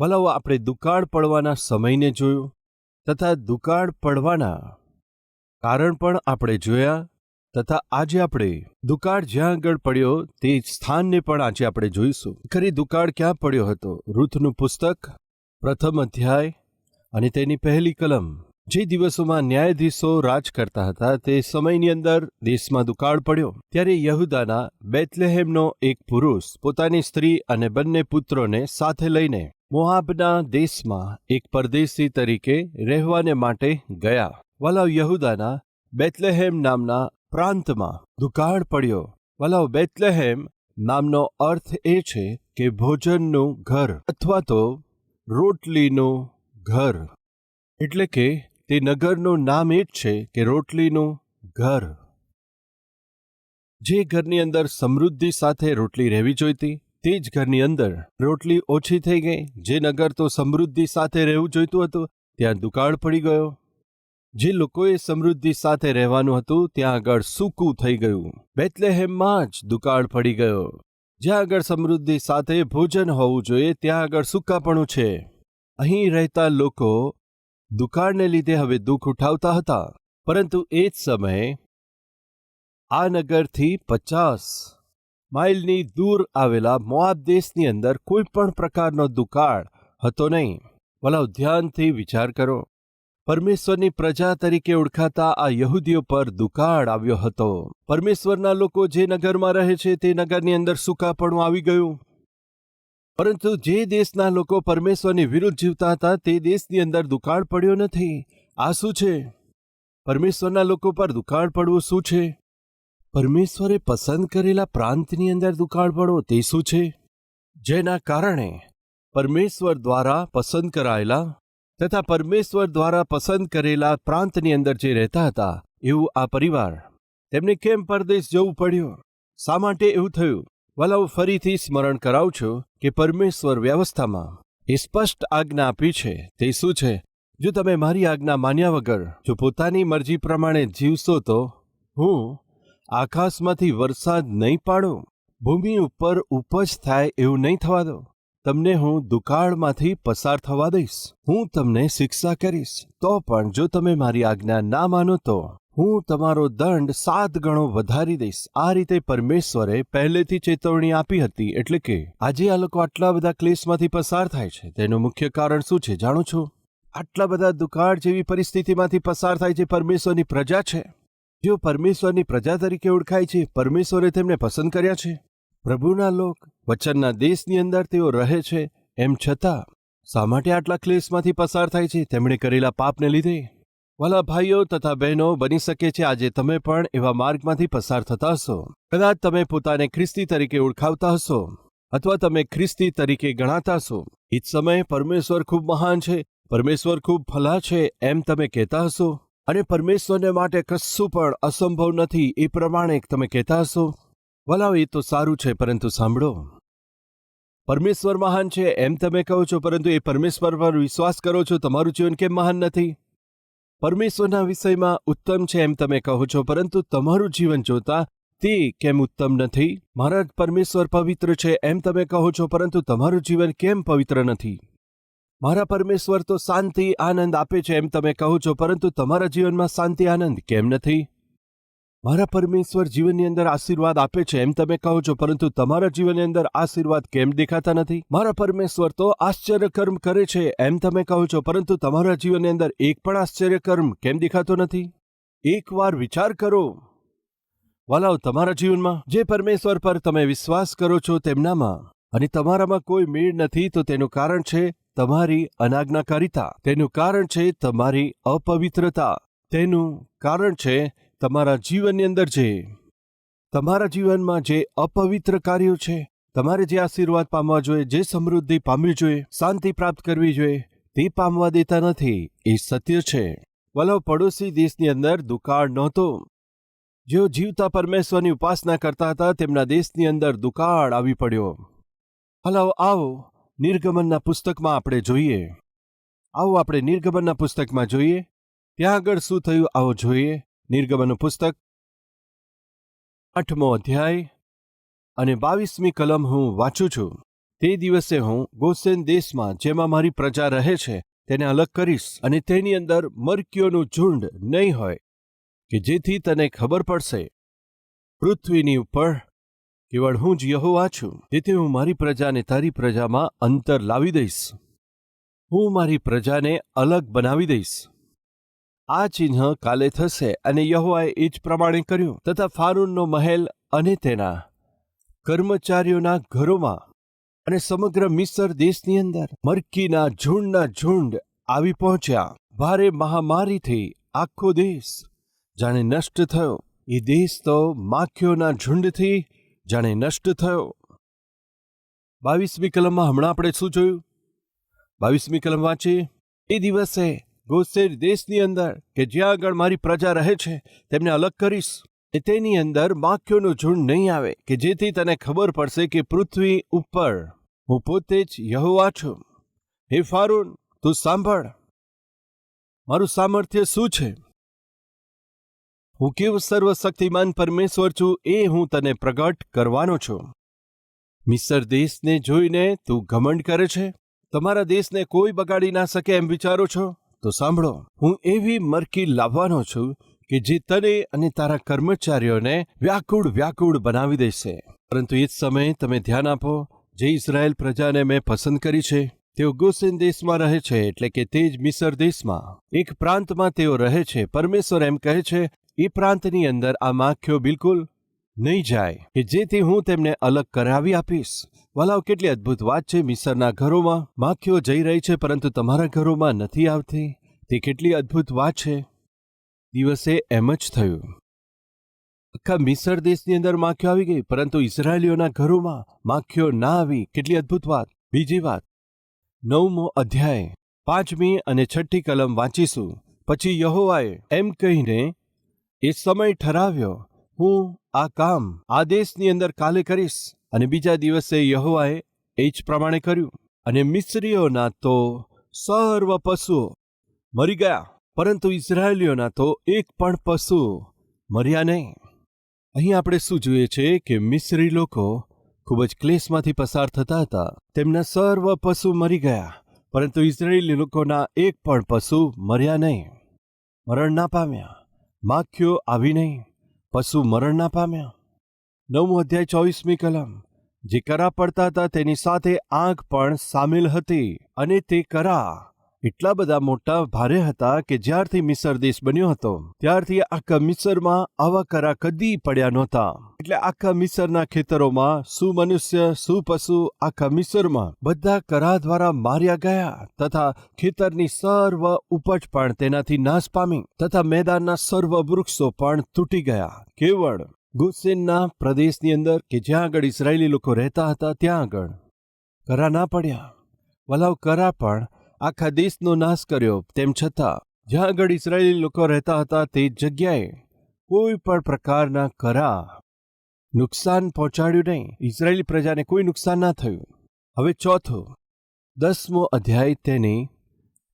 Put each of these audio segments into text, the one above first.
વલાઓ આપણે દુકાળ પડવાના સમયને જોયું તથા દુકાળ પડવાના કારણ પણ આપણે જોયા તથા આજે આપણે દુકાળ જ્યાં આગળ પડ્યો તે સ્થાનને પણ આજે આપણે જોઈશું. ખરી દુકાળ ક્યાં પડ્યો હતો? રૂથનું પુસ્તક, પ્રથમ અધ્યાય અને તેની પહેલી કલમ. જે દિવસોમાં ન્યાયાધીશો રાજ કરતા હતા તે સમયની અંદર દેશમાં દુકાળ પડ્યો. ત્યારે યહુદાના બેથલેહેમનો એક પુરુષ પોતાની સ્ત્રી અને બંને પુત્રોને સાથે લઈને મોઆબના દેશમાં એક પરદેશી તરીકે રહેવાને માટે ગયા. વલાવ યહુદાના બેથલેહેમ નામના પ્રાંતમાં દુકાળ પડ્યો. વલાવ બેથલેહેમ નામનો અર્થ એ છે કે ભોજનનું ઘર અથવા તો રોટલીનું ઘર. એટલે કે તે નગરનું નામ એ જ છે કે રોટલીનું ઘર. જે ઘરની અંદર સમૃદ્ધિ સાથે રોટલી રહેવી જોઈતી તે જ ઘરની અંદર રોટલી ઓછી થઈ ગઈ. જે નગર તો સમૃદ્ધિ સાથે રહેવું જોઈતું હતું, ત્યાં દુકાળ પડી ગયો. જે લોકોએ સમૃદ્ધિ સાથે રહેવાનું હતું, ત્યાં આગળ સૂકું થઈ ગયું. બેતલેહેમમાં જ દુકાળ પડી ગયો. જ્યાં આગળ સમૃદ્ધિ સાથે ભોજન હોવું જોઈએ, ત્યાં આગળ સૂકાપણું છે. અહીં રહેતા લોકો દુકાળને લીધે હવે દુઃખ ઉઠાવતા હતા. પરંતુ એ જ સમયે આ નગરથી પચાસ માઇલની દૂર આવેલા મોઆબ દેશની અંદર કોઈ પણ પ્રકારનો દુકાળ હતો નહીં. વલાવ ધ્યાનથી વિચાર કરો. પરમેશ્વરની પ્રજા તરીકે ઓળખાતા આ યહૂદીઓ પર દુકાળ આવ્યો હતો. પરમેશ્વરના લોકો જે નગરમાં રહે છે તે નગરની અંદર સૂકાપણું આવી ગયું. પરંતુ જે દેશના લોકો પરમેશ્વરની વિરુદ્ધ જીવતા હતા તે દેશની અંદર દુકાળ પડ્યો નથી. આ શું છે? પરમેશ્વરના લોકો પર દુકાળ પડવું શું છે? પરમેશ્વરે પસંદ કરેલા પ્રાંતની અંદર દુકાળ પડો તે શું છે? જેના કારણે પરમેશ્વર દ્વારા પસંદ કરાયેલા તથા પરમેશ્વર દ્વારા પસંદ કરેલા પ્રાંતની અંદર જે રહેતા હતા, એવું આ પરિવાર તેમને કેમ પરદેશ જવું પડ્યું? શા માટે એવું થયું? વલાવ ફરીથી સ્મરણ કરાવું છું કે પરમેશ્વર વ્યવસ્થામાં એ સ્પષ્ટ આજ્ઞા આપી છે, તે શું છે? જો તમે મારી આજ્ઞા માન્યા વગર, જો પોતાની મરજી પ્રમાણે જીવશો તો હું આકાશમાંથી વરસાદ નહીં પાડો. ભૂમિ ઉપર ઉપજ થાય એવું નહીં થવા દો. તમને હું દુકાળમાંથી પસાર થવા દઈશ. હું તમને શિક્ષા કરીશ. તો પણ જો તમે મારી આજ્ઞા ના માનો તો હું તમારો દંડ સાત ગણો વધારી દઈશ. આ રીતે પરમેશ્વરે પહેલેથી ચેતવણી આપી હતી એટલે કે આજે આ લોકો આટલા બધા ક્લેશમાંથી પસાર થાય છે. તેનું મુખ્ય કારણ શું છે જાણો છો? આટલા બધા દુકાળ જેવી પરિસ્થિતિમાંથી પસાર થાય છે પરમેશ્વરની પ્રજા છે. જેઓ પરમેશ્વરની પ્રજા તરીકે ઓળખાય છે, પરમેશ્વરે તેમને પસંદ કર્યા છે. પ્રભુના લોક, વચનના દેશની અંદર તેઓ રહે છે, એમ છતાં, શા માટે આટલા ક્લેશમાંથી પસાર થાય છે? તેમણે કરેલા પાપને લીધે. વાલા ભાઈઓ તથા બહેનો, બની શકે છે, આજે તમે પણ એવા માર્ગમાંથી પસાર થતા હશો. કદાચ તમે પોતાને ખ્રિસ્તી તરીકે ઓળખાવતા હશો, અથવા તમે ખ્રિસ્તી તરીકે ગણાતા હશો. એ જ સમયે પરમેશ્વર ખૂબ મહાન છે, પરમેશ્વર ખૂબ ભલા છે, એમ તમે કહેતા હશો. અને પરમેશ્વરને માટે કશું પણ અસંભવ નથી, એ પ્રમાણે તમે કહેતા હશો? વલાવ એ તો સારું છે, પરંતુ સાંભળો. પરમેશ્વર મહાન છે, એમ તમે કહો છો, પરંતુ એ પરમેશ્વર પર વિશ્વાસ કરો છો, તમારું જીવન કેમ મહાન નથી? પરમેશ્વરના વિષયમાં ઉત્તમ છે, એમ તમે કહો છો, પરંતુ તમારું જીવન જોતા તે કેમ ઉત્તમ નથી? મારા પરમેશ્વર પવિત્ર છે, એમ તમે કહો છો, પરંતુ તમારું જીવન કેમ પવિત્ર નથી? મારા પરમેશ્વર તો શાંતિ, આનંદ આપે છે એમ તમે કહો છો, પરંતુ તમારા જીવનમાં શાંતિ, આનંદ કેમ નથી? મારા પરમેશ્વર જીવનની અંદર આશીર્વાદ આપે છે એમ તમે કહો છો, પરંતુ તમારા જીવનની અંદર આશીર્વાદ કેમ દેખાતા નથી? મારા પરમેશ્વર તો આશ્ચર્યકર્મ કરે છે એમ તમે કહો છો, પરંતુ તમારા જીવનની અંદર એક પણ આશ્ચર્યકર્મ કેમ દેખાતો નથી? એકવાર વિચાર કરો. વાલાઓ, તમારા જીવનમાં જે પરમેશ્વર પર તમે વિશ્વાસ કરો છો તેમનામાં, અને તમારામાં કોઈ મેળ નથી, તો તેનું કારણ છે તમારી અનાજ્ઞાકારિતા, તેનું કારણ છે તમારી અપવિત્રતા, તેનું કારણ છે તમારા જીવનની અંદર જે, તમારા જીવનમાં જે અપવિત્ર કાર્યો છે, તમારે જે આશીર્વાદ પામવા જોઈએ, જે સમૃદ્ધિ પામવી જોઈએ, શાંતિ પ્રાપ્ત કરવી જોઈએ, તે પામવા દેતા નથી, એ સત્ય છે. વલો, પડોશી દેશની અંદર દુકાળ નહોતો. જેઓ જીવતા પરમેશ્વરની ઉપાસના કરતા હતા, તેમના દેશની અંદર દુકાળ આવી પડ્યો. હલો, આવો. નિર્ગમનના પુસ્તકમાં આપણે જોઈએ. આવો આપણે નિર્ગમનના પુસ્તકમાં જોઈએ. ત્યાં આગળ શું થયું આવો જોઈએ. નિર્ગમનનું પુસ્તક. આઠમો અધ્યાય. અને બાવીસમી કલમ હું વાંચું છું. તે દિવસે હું ગોસેન દેશમાં, જેમાં મારી પ્રજા રહે છે, તેને અલગ કરીશ અને તેની અંદર મરકીઓનું ઝુંડ નહીં હોય, કે જેથી તને ખબર પડશે. પૃથ્વીની ઉપર કેવળ હું જ યહોવા છું, તેથી હું મારી પ્રજાને તારી પ્રજામાં અંતર લાવી દઈશ. હું મારી પ્રજાને અલગ બનાવી દઈશ. આ ચિહ્ન કાલે થશે અને યહોવાએ એ જ પ્રમાણે કર્યું, તથા ફારૂનનો મહેલ અને તેના કર્મચારીઓના ઘરોમાં અને સમગ્ર મિસર દેશની અંદર મરકીના ઝુંડના ઝુંડ આવી પહોંચ્યા. ભારે મહામારીથી આખો દેશ જાણે નષ્ટ થયો. એ દેશ તો માખીઓના ઝુંડથી જાણે નષ્ટ થયો. બાવીસમી કલમમાં હમણાં આપણે શું જોયું? બાવીસમી કલમ વાંચીએ. એ દિવસે ગોસેર દેશની અંદર, કે જ્યાં આગળ મારી પ્રજા રહે છે, તેમને અલગ કરીશ. તેની અંદર માખીઓનું ઝુંડ નહીં આવે, કે જેથી તને ખબર પડશે કે પૃથ્વી ઉપર હું પોતે જ યહોવા છું. હે ફારૂન, તું સાંભળ. મારું સામર્થ્ય શું છે? હું કેવું સર્વશક્તિમાન પરમેશ્વર છું એ હું તને પ્રગટ કરવાનો છું. મિસર દેશને જોઈને તું ઘમંડ કરે છે? તમારા દેશને કોઈ બગાડી ના શકે એમ વિચારો છો? તો સાંભળો, હું એવી મરકી લાવવાનો છું કે જે તને અને તારા કર્મચારીઓને વ્યાકુળ વ્યાકુળ બનાવી દેશે. પરંતુ એ જ સમયે તમે ધ્યાન આપો, જે ઇઝરાયેલ પ્રજાને મેં પસંદ કરી છે, તેઓ ગોસેન દેશમાં રહે છે એટલે કે તે જ મિસર દેશમાં. એક પ્રાંતમાં તેઓ રહે છે, પરમેશ્વર એમ કહે છે એ પ્રાંતની અંદર આ માખ્યો બિલકુલ નહીં જાય કે જેથી હું તેમને અલગ કરાવી આપીશ. વલાવ, કેટલી અદ્ભુત વાત છે. મિસરના ઘરોમાં માખીઓ જઈ રહી છે, પરંતુ તમારા ઘરોમાં નથી આવતી? તે કેટલી અદ્ભુત વાત છે. દિવસે એમ જ થયું. આખા મિસર દેશની અંદર માખીઓ આવી ગઈ, પરંતુ ઇઝરાયલીઓના ઘરોમાં માખીઓ ના આવી. કેટલી અદ્ભુત વાત. બીજી વાત, નવમો અધ્યાય. પાંચમી અને છઠ્ઠી કલમ વાંચીશું. પછી યહોવાએ એમ કહીને એ સમય ઠરાવ્યો. હું આ કામ આ દેશની અંદર કાલે કરીશ અને બીજા દિવસે યહોવાએ એ જ પ્રમાણે કર્યું. અને મિસ્રીઓના તો સર્વ પશુઓ મરી ગયા, પરંતુ ઇઝરાયલીઓના તો એક પણ પશુ મર્યા નહીં. અહીં આપણે શું જોઈએ છે કે મિસ્રી લોકો ખૂબ જ ક્લેશમાંથી પસાર થતા હતા. તેમના સર્વ પશુ મરી ગયા, પરંતુ ઇઝરાયેલી લોકોના એક પણ પશુ મર્યા નહીં. મરણ ના પામ્યા. આવી નહીં પશુ મરણ ના પામ્યા? નવમો અધ્યાય, ચોવીસમી કલમ. જે કરા પડતા હતા તેની સાથે આંખ પણ સામેલ હતી અને તે કરા એટલા બધા મોટા ભારે હતા કે જ્યારથી મિસર દેશ બન્યો હતો, ત્યારથી આખા મિસરમાં આવા કરા કદી પડ્યા નહોતા. એટલે આખા મિસરના ખેતરોમાં શું મનુષ્ય શું પશુ આખા મિસરમાં બધા કરા દ્વારા માર્યા ગયા તથા ખેતરની સર્વ ઉપજ પણ તેનાથી નાશ પામી તથા મેદાનના સર્વ વૃક્ષો પણ તૂટી ગયા. કેવળ ગુસેનના પ્રદેશની અંદર કે જ્યાં આગળ ઇસરાયેલી લોકો રહેતા હતા ત્યાં આગળ કરા ના પડ્યા. વલાવ કરા પણ આખા દેશનો નાશ કર્યો. તેમ છતાં, જ્યાં આગળ ઇસરાયેલી લોકો રહેતા હતા તે જગ્યાએ કોઈ પણ પ્રકારના કરા નુકસાન પહોંચાડ્યું નહીં. ઇઝરાયેલી પ્રજાને કોઈ નુકસાન ના થયું. હવે ચોથું, દસમો અધ્યાય તેની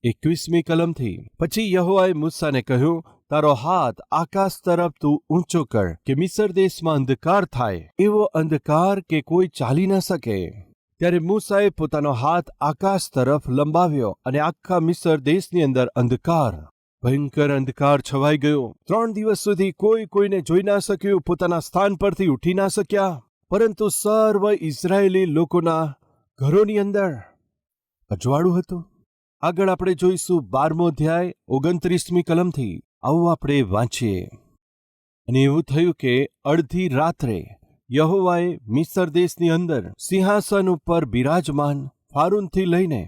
એકવીસમી કલમથી. પછી યહોવાએ મૂસાને કહ્યું, તારો હાથ આકાશ તરફ તું ઊંચો કર, કે મિસર દેશમાં અંધકાર થાય. એવો અંધકાર કે કોઈ ચાલી ન શકે. ત્યારે મૂસાએ પોતાનો હાથ આકાશ તરફ લંબાવ્યો અને આખા મિસર દેશની અંદર અંધકાર, ભયંકર અંધકાર છવાઈ ગયો. ત્રણ દિવસ સુધી કોઈ કોઈને જોઈ ના શક્યું, પોતાના સ્થાન પરથી ઉઠી ના શક્યા. પરંતુ સર્વ ઇઝરાયેલી લોકોના ઘરોની અંદર અજવાળું હતું. આગળ આપણે જોઈશું બારમો અધ્યાય, ઓગણત્રીસમી કલમથી. આવું આપણે વાંચીએ. અને એવું થયું કે અડધી રાત્રે યહોવાએ મિસર દેશની અંદર સિંહાસન ઉપર બિરાજમાન ફારૂનથી લઈને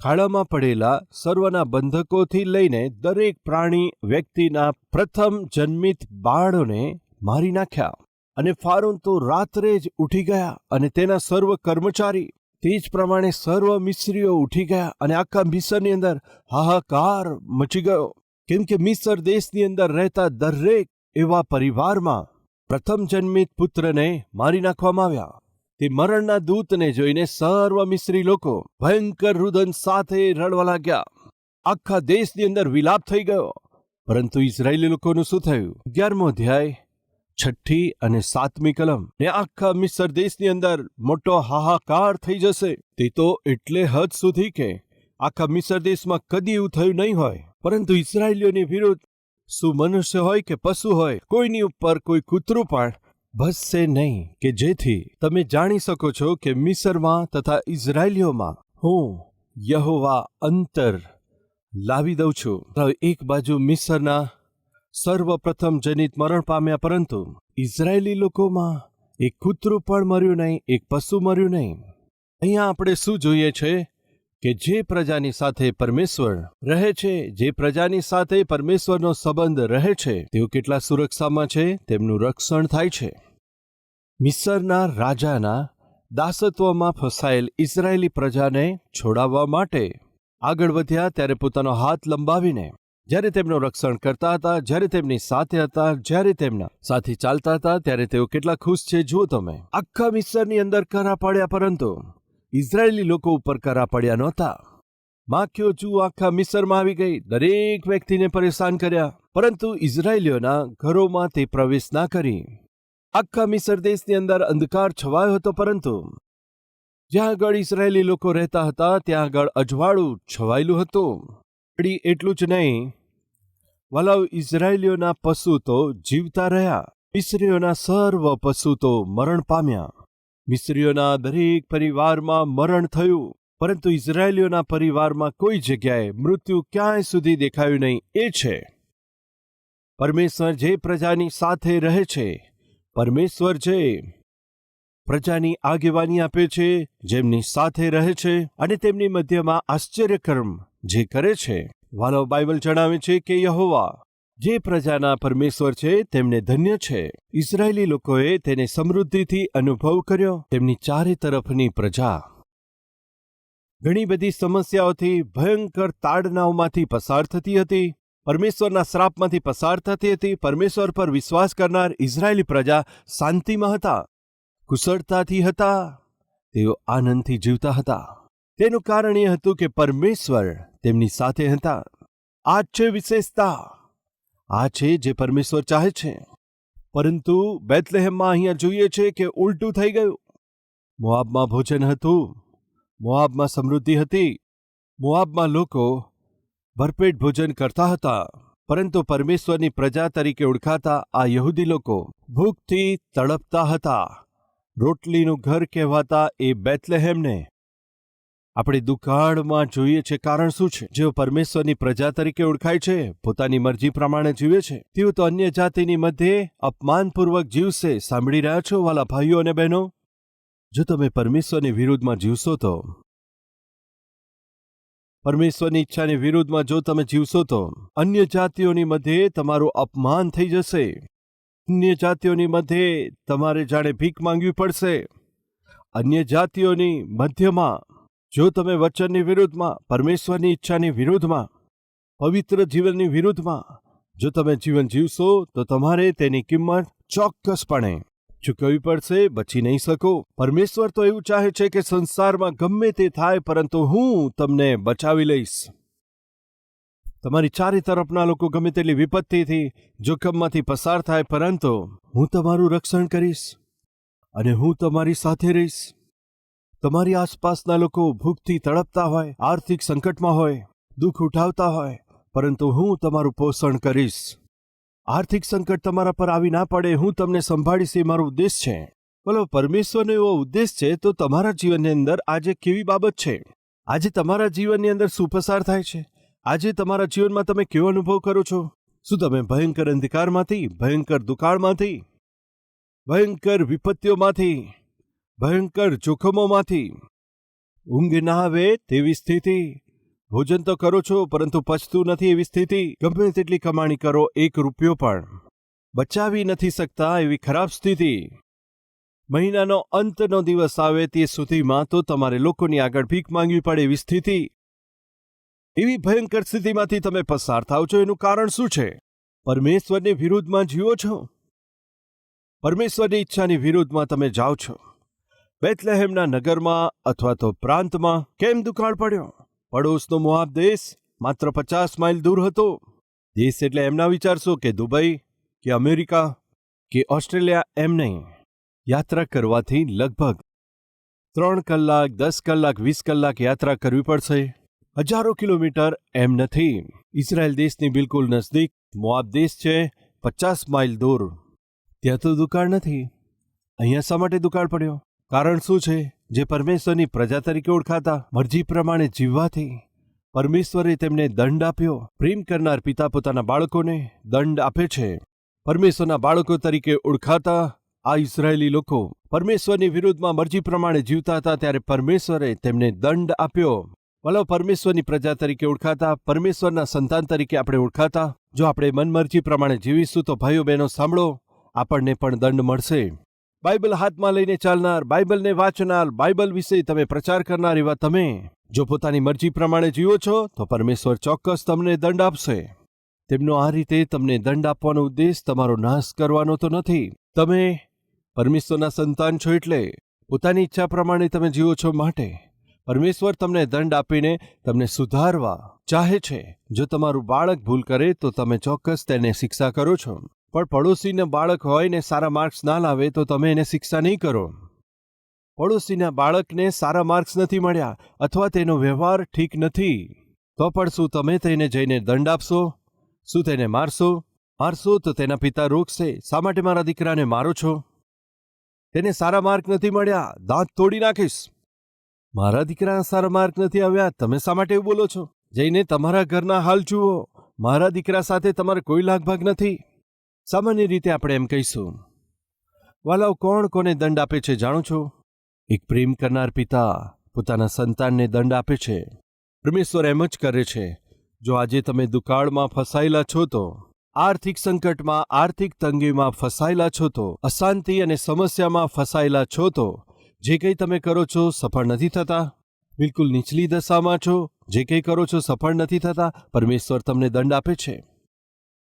ખાડામાં પડેલા સર્વના બંધકોથી લઈને દરેક પ્રાણી વ્યક્તિના પ્રથમ જન્મિત બાળોને મારી નાખ્યા અને ફારૂન તો રાત્રે જ ઉઠી ગયા અને તેના સર્વ કર્મચારી તે જ પ્રમાણે સર્વ મિસ્રીઓ ઉઠી ગયા અને આખા મિસરની અંદર હાહાકાર મચી ગયો. કેમ કે મિસર દેશની અંદર રહેતા દરેક એવા પરિવારમાં પ્રથમ જન્મિત પુત્રને મારી નાખવામાં આવ્યા. તે મરણના દૂતને જોઈને સર્વ મિસ્રી લોકો ભયંકર રુદન સાથે રડવા લાગ્યા. આખા દેશની અંદર વિલાપ થઈ ગયો. પરંતુ ઇઝરાયેલી લોકોનું શું થયું? અગિયારમો અધ્યાય, છઠ્ઠી અને સાતમી કલમ. ને આખા મિસર દેશની અંદર મોટો હાહાકાર થઈ જશે. તે તો એટલે હદ સુધી કે આખા મિસર દેશમાં કદી એવું થયું નહીં હોય. પરંતુ ઇઝરાયેલીઓની વિરુદ્ધ શું મનુષ્ય હોય કે પશુ હોય, કોઈની ઉપર કોઈ કૂતરું પણ ભસશે નહીં કે જેથી તમે જાણી શકો છો કે મિસરમાં તથા ઇઝરાયલીઓમાં હું યહોવા અંતર લાવી દઉં છું. એક બાજુ મિસરના સર્વપ્રથમ જનિત મરણ પામ્યા, પરંતુ ઇઝરાયેલી લોકોમાં એક કૂતરું પણ મર્યું નહીં, એક પશુ મર્યું નહીં. અહીંયા આપણે શું જોઈએ છે? કે જે પ્રજાની સાથે પરમેશ્વર રહે છે, જે પ્રજાની સાથે પરમેશ્વરનો સંબંધ રહે છે, તેઓ કેટલા સુરક્ષામાં છે, તેમનું રક્ષણ થાય છે. મિસરના રાજાના દાસત્વમાં ફસાયેલ ઇઝરાયેલી પ્રજાને છોડાવવા માટે આગળ વધ્યા ત્યારે પોતાનો હાથ લંબાવીને, જ્યારે તેમનું રક્ષણ કરતા હતા, જ્યારે તેમની સાથે હતા, જ્યારે તેમના સાથે ચાલતા હતા, ત્યારે તેઓ કેટલા ખુશ છે, જુઓ તમે. આખા મિસરની અંદર કરા પડ્યા પરંતુ ઇઝરાયેલી લોકો ઉપર કરા પડ્યા નહોતા. માખ્યો ચૂ આખા મિસરમાં આવી ગઈ. દરેક વ્યક્તિને પરેશાન કર્યા. પરંતુ ઇઝરાયેલીઓના ઘરોમાં તે પ્રવેશ ના કરી. આખા મિસર દેશની અંદર અંધકાર છવાયો હતો પરંતુ જ્યાં આગળ ઇઝરાયેલી લોકો રહેતા હતા, ત્યાં આગળ અજવાળું છવાયેલું હતું. એટલું જ નહીં. વલાવ ઇઝરાયેલીઓના પશુ તો જીવતા રહ્યા. મિસ્રીઓના સર્વ પશુ તો મરણ પામ્યા. મિસ્રીઓના દરેક પરિવારમાં મરણ થયું, પરંતુ ઇઝરાયેલીઓના પરિવારમાં કોઈ જગ્યાએ મૃત્યુ ક્યાંય સુધી દેખાયું નહીં, એ છે. પરમેશ્વર જે પ્રજાની સાથે રહે છે, પરમેશ્વર જે પ્રજાની આગેવાની આપે છે, જેમની સાથે રહે છે અને તેમની મધ્યમાં આશ્ચર્યકર્મ જે કરે છે. વાલો બાઇબલ જણાવે છે કે યહોવા જે પ્રજાના પરમેશ્વર છે, તેમને ધન્ય છે. ઇઝરાયેલી લોકોએ તેને સમૃદ્ધિથી અનુભવ કર્યો. તેમની ચારે તરફની પ્રજા. ઘણી બધી સમસ્યાઓથી ભયંકર તાડનાઓમાંથી પસાર થતી હતી. પરમેશ્વરના શ્રાપમાંથી પસાર થતી હતી. પરમેશ્વર પર વિશ્વાસ કરનાર ઇઝરાયેલી પ્રજા શાંતિમાં હતા. કુશળતાથી હતા. તેઓ આનંદથી જીવતા હતા. તેનું કારણ એ હતું કે પરમેશ્વર તેમની સાથે હતા. આ છે વિશેષતા. આ છે જે પરમેશ્વર ચાહે છે. પરંતુ બેથલેહેમમાં અહીંયા જોઈએ છે કે ઉલટું થઈ ગયું. મોઆબમાં ભોજન હતું, મોઆબમાં સમૃદ્ધિ હતી, મોઆબમાં લોકો ભરપેટ ભોજન કરતા હતા, પરંતુ પરમેશ્વરની પ્રજા તરીકે ઓળખાતા આ યહૂદી લોકો ભૂખથી તડપતા હતા. રોટલીનું ઘર કહેવાતા એ બેથલેહેમને આપણે દુકાળમાં જોઈએ છે કારણ શું છે? જેઓ પરમેશ્વરની પ્રજા તરીકે ઓળખાય છે, પોતાની મરજી પ્રમાણે જીવે છે. તેઓ તો અન્ય જાતિની મધ્યે અપમાનપૂર્વક જીવશે. સાંભળી રહ્યા છો, વાલા ભાઈઓ અને બહેનો? જો તમે પરમેશ્વરની વિરુદ્ધમાં જીવશો તો? પરમેશ્વરની ઈચ્છાની વિરુદ્ધમાં જો તમે જીવશો તો? અન્ય જાતિઓની મધ્યે તમારું અપમાન થઈ જશે. અન્ય જાતિઓની મધ્યે તમારે જાણે ભીખ માંગવી પડશે. અન્ય જાતિઓની મધ્યમાં જો તમે વચનની વિરુદ્ધમાં, પરમેશ્વરની ઈચ્છાની વિરુદ્ધમાં, પવિત્ર જીવનની વિરુદ્ધમાં, જો તમે જીવન જીવશો, તો તમારે તેની કિંમત ચોક્કસપણે ચૂકવવી પડશે, બચી નહીં શકો. પરમેશ્વર તો એવું ચાહે છે કે સંસારમાં ગમે તે થાય, પરંતુ હું તમને બચાવી લઈશ. તમારી ચારે તરફના લોકો ગમે તેટલી વિપત્તિથી, જોખમમાંથી પસાર થાય, પરંતુ હું તમારું રક્ષણ કરીશ અને હું તમારી સાથે રહીશ. તમારી આસપાસના લોકો ભૂખથી તડપતા હોય, આર્થિક સંકટમાં હોય, દુઃખ ઉઠાવતા હોય, પરંતુ હું તમારું પોષણ કરીશ. આર્થિક સંકટ તમારા પર આવી ના પડે, હું તમને સંભાળીશ, એ મારો ઉદ્દેશ છે. બોલો, પરમેશ્વરનો એવો ઉદ્દેશ છે, તો તમારા જીવનની અંદર આજે કેવી બાબત છે? આજે તમારા જીવનની અંદર શું પસાર થાય છે? આજે તમારા જીવનમાં તમે કેવો અનુભવ કરો છો? શું તમે ભયંકર અંધકારમાંથી, ભયંકર દુકાળમાંથી, ભયંકર વિપત્તિઓમાંથી ભયંકર જોખમોમાંથી ઊંઘ ના આવે તેવી સ્થિતિ. ભોજન તો કરો છો, પરંતુ પચતું નથી એવી સ્થિતિ. ગમે તેટલી કમાણી કરો, એક રૂપિયો પણ બચાવી નથી શકતા એવી ખરાબ સ્થિતિ. મહિનાનો અંતનો દિવસ આવે તે સુધીમાં તો તમારે લોકોની આગળ ભીખ માંગવી પડે એવી સ્થિતિ. એવી ભયંકર સ્થિતિમાંથી તમે પસાર થાવ છો, એનું કારણ શું છે? પરમેશ્વરની વિરુદ્ધમાં જીવો છો? પરમેશ્વરની ઈચ્છાની વિરુદ્ધમાં તમે જાઓ છો. બેથલેહેમના નગરમાં અથવા તો પ્રાંતમાં કેમ દુકાળ પડ્યો? પડોશનો મોઆબ દેશ માત્ર પચાસ માઇલ દૂર હતો. દેશ એટલે એમના વિચારશો કે દુબઈ, કે અમેરિકા, કે ઓસ્ટ્રેલિયા, એમ નહીં. યાત્રા કરવાથી લગભગ ત્રણ કલાક, દસ કલાક, વીસ કલાક યાત્રા કરવી પડશે. હજારો કિલોમીટર એમ નથી. ઇઝરાયલ દેશની બિલકુલ નજદીક મોઆબ દેશ છે પચાસ માઇલ દૂર. ત્યાં તો દુકાળ નથી. અહીંયા શા માટે દુકાળ પડ્યો? કારણ શું છે? જે પરમેશ્વરની પ્રજા તરીકે ઓળખાતા. મરજી પ્રમાણે જીવવાથી. પરમેશ્વરે તેમને દંડ આપ્યો. પ્રેમ કરનાર પિતા પોતાના બાળકોને દંડ આપે છે. પરમેશ્વરના બાળકો તરીકે ઓળખાતા આ ઇઝરાયેલી લોકો પરમેશ્વરની વિરુદ્ધમાં મરજી પ્રમાણે જીવતા હતા ત્યારે પરમેશ્વરે તેમને દંડ આપ્યો. વલો પરમેશ્વરની પ્રજા તરીકે ઓળખાતા, પરમેશ્વરના સંતાન તરીકે આપણે ઓળખાતા. જો આપણે મનમરજી પ્રમાણે જીવીશું તો ભાઈઓ બહેનો સાંભળો, આપણને પણ દંડ મળશે. બાઇબલ હાથમાં લઈને ચાલનાર, બાઇબલને વાંચનાર, બાઇબલ વિશે તમે પ્રચાર કરનાર એવા તમે. જો પોતાની મરજી પ્રમાણે જીવો છો, તો પરમેશ્વર ચોક્કસ તમને દંડ આપશે. તેમનો આ રીતે તમને દંડ આપવાનો ઉદ્દેશ તમારો નાશ કરવાનો તો નથી. તમે પરમેશ્વરના સંતાન છો એટલે પોતાની ઈચ્છા પ્રમાણે તમે જીવો છો માટે. પરમેશ્વર તમને દંડ આપીને તમને સુધારવા ચાહે છે. જો તમારું બાળક ભૂલ કરે, તો તમે ચોક્કસ તેને શિક્ષા કરો છો. પણ પડોશીના બાળક હોય ને સારા માર્ક્સ ના લાવે તો તમે એને શિક્ષા નહીં કરો. પડોશીના બાળકને સારા માર્ક્સ નથી મળ્યા અથવા તેનો વ્યવહાર ઠીક નથી, તો પણ શું તમે તેને જઈને દંડ આપશો? શું તેને મારશો? મારશો તો તેના પિતા રોકશે. શા માટે મારા દીકરાને મારો છો? તેને સારા માર્ક નથી મળ્યા. દાંત તોડી નાખીશ. મારા દીકરાના સારા માર્ક નથી આવ્યા. તમે શા માટે એવું બોલો છો? જઈને તમારા ઘરના હાલ જુઓ. મારા દીકરા સાથે તમારે કોઈ લાગભાગ નથી. સામાન્ય રીતે આપણે એમ કહીશું, વાલાઓ કોણ કોને દંડ આપે છે જાણો છો? એક પ્રેમ કરનાર પિતા પોતાના સંતાનને દંડ આપે છે. પરમેશ્વર એમ જ કરે છે, જો આજે તમે દુકાળમાં ફસાયેલા છો તો, આર્થિક સંકટમાં, આર્થિક તંગીમાં ફસાયેલા છો તો, અશાંતિ અને સમસ્યામાં ફસાયેલા છો તો, જે કંઈ તમે કરો છો સફળ નથી થતા? બિલકુલ નીચલી દશામાં છો, જે કંઈ કરો છો સફળ નથી થતા? પરમેશ્વર તમને દંડ આપે છે.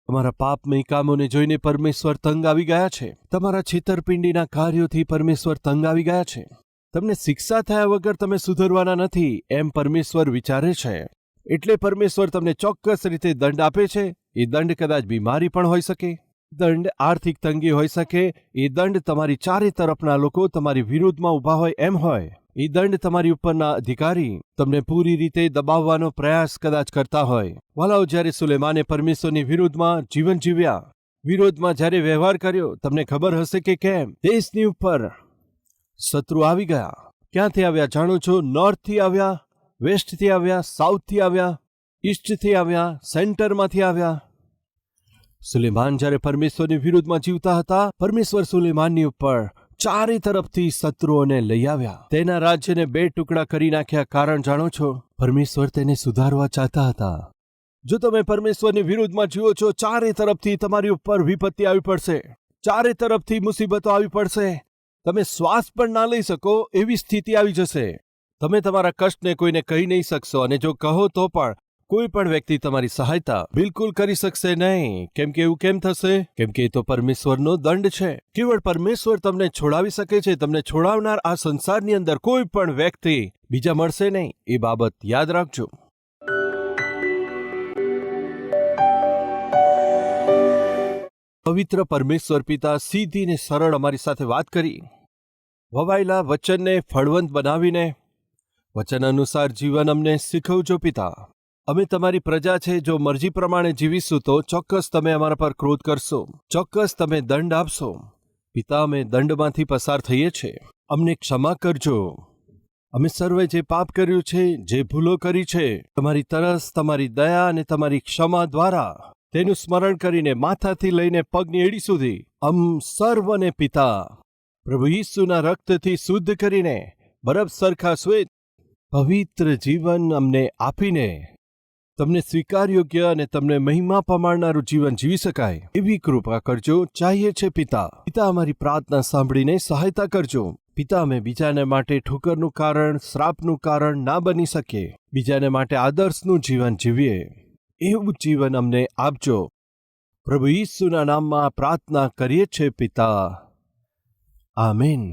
તમારા પાપમય કામોને જોઈને પરમેશ્વર તંગ આવી ગયા છે. તમારા છેતરપિંડીના કાર્યોથી પરમેશ્વર તંગ આવી ગયા છે. તમને શિક્ષા થયા વગર તમે સુધરવાના નથી, એમ પરમેશ્વર વિચારે છે. એટલે પરમેશ્વર તમને ચોક્કસ રીતે દંડ આપે છે. એ દંડ કદાચ બીમારી પણ હોઈ શકે. દંડ આર્થિક તંગી હોઈ શકે. એ દંડ તમારી ચારે તરફના લોકો તમારી વિરુદ્ધમાં ઊભા હોય એમ હોય. એ દંડ તમારી ઉપરના અધિકારી તમને પૂરી રીતે દબાવવાનો પ્રયાસ કદાચ કરતા હોય. વાલાઓ, જ્યારે સુલેમાને પરમેશ્વરની વિરુદ્ધમાં જીવન જીવ્યા, વિરોધમાં જ્યારે વ્યવહાર કર્યો, તમને ખબર હશે કે કેમ? દેશની ઉપર શત્રુ આવી ગયા. ક્યાંથી આવ્યા જાણો છો? નોર્થથી આવ્યા, વેસ્ટથી આવ્યા, સાઉથથી આવ્યા, ઈસ્ટથી આવ્યા, સેન્ટરમાંથી આવ્યા. સુલેમાન જ્યારે પરમેશ્વરની વિરુદ્ધમાં જીવતા હતા, પરમેશ્વર સુલેમાનની ઉપર ચારે તરફથી શત્રુઓને લઈ આવ્યા. તેના રાજ્યને બે ટુકડા કરી નાખ્યા કારણ જાણો છો? પરમેશ્વર તેને સુધારવા ચાહતા હતા. જો તમે પરમેશ્વરની વિરુદ્ધમાં જીવો છો, ચારે તરફથી તમારી ઉપર વિપત્તિ આવી પડશે. ચારે તરફથી મુસીબતો આવી પડશે. તમે શ્વાસ પણ ના લઈ શકો એવી સ્થિતિ આવી જશે. તમે તમારા કષ્ટને કોઈને કહી નહીં શકશો અને જો કહો તો પણ કોઈ પણ વ્યક્તિ તમારી સહાયતા બિલકુલ કરી શકશે નહીં. કેમ કે એવું કેમ થશે? કેમ કે એ તો પરમેશ્વરનો દંડ છે. કેવળ પરમેશ્વર તમને છોડાવી શકે છે. તમને છોડાવનાર આ સંસારની અંદર કોઈ પણ વ્યક્તિ બીજા મળશે નહીં. એ બાબત યાદ રાખજો. પવિત્ર પરમેશ્વર પિતા સીધી ને સરળ અમારી સાથે વાત કરી. વવાયેલા વચનને ફળવંત બનાવીને, વચન અનુસાર જીવન અમને શીખવજો પિતા. અમે તમારી પ્રજા છે, જો મરજી પ્રમાણે જીવીશું તો ચોક્કસ તમે અમારા પર ક્રોધ કરશો. ચોક્કસ તમે દંડ આપશો. પિતા, અમે દંડમાંથી પસાર થઈએ છીએ અમને ક્ષમા કરજો. અમે સર્વે જે પાપ કર્યું છે, જે ભૂલો કરી છે, તમારી તરસ, તમારી દયા અને તમારી ક્ષમા દ્વારા તેનું સ્મરણ કરીને માથાથી લઈને પગની એડી સુધી અમ સર્વને પિતા, પ્રભુ ઈસુના રક્તથી શુદ્ધ કરીને બરફ સરખા શ્વેત પવિત્ર જીવન અમને આપીને તમને સ્વીકાર યોગ્ય અને તમને મહિમા પમાડનારું જીવન જીવી શકાય. એવી કૃપા કરજો ચાહીએ છે પિતા. પિતા અમારી પ્રાર્થના સાંભળીને સહાયતા કરજો. પિતા, અમે બીજાને માટે ઠોકરનું કારણ, શ્રાપનું કારણ ના બની શકીએ. બીજાને માટે આદર્શનું જીવન જીવીએ. એવું જીવન અમને આપજો. પ્રભુ ઈસુના નામમાં પ્રાર્થના કરીએ છે પિતા. આમીન.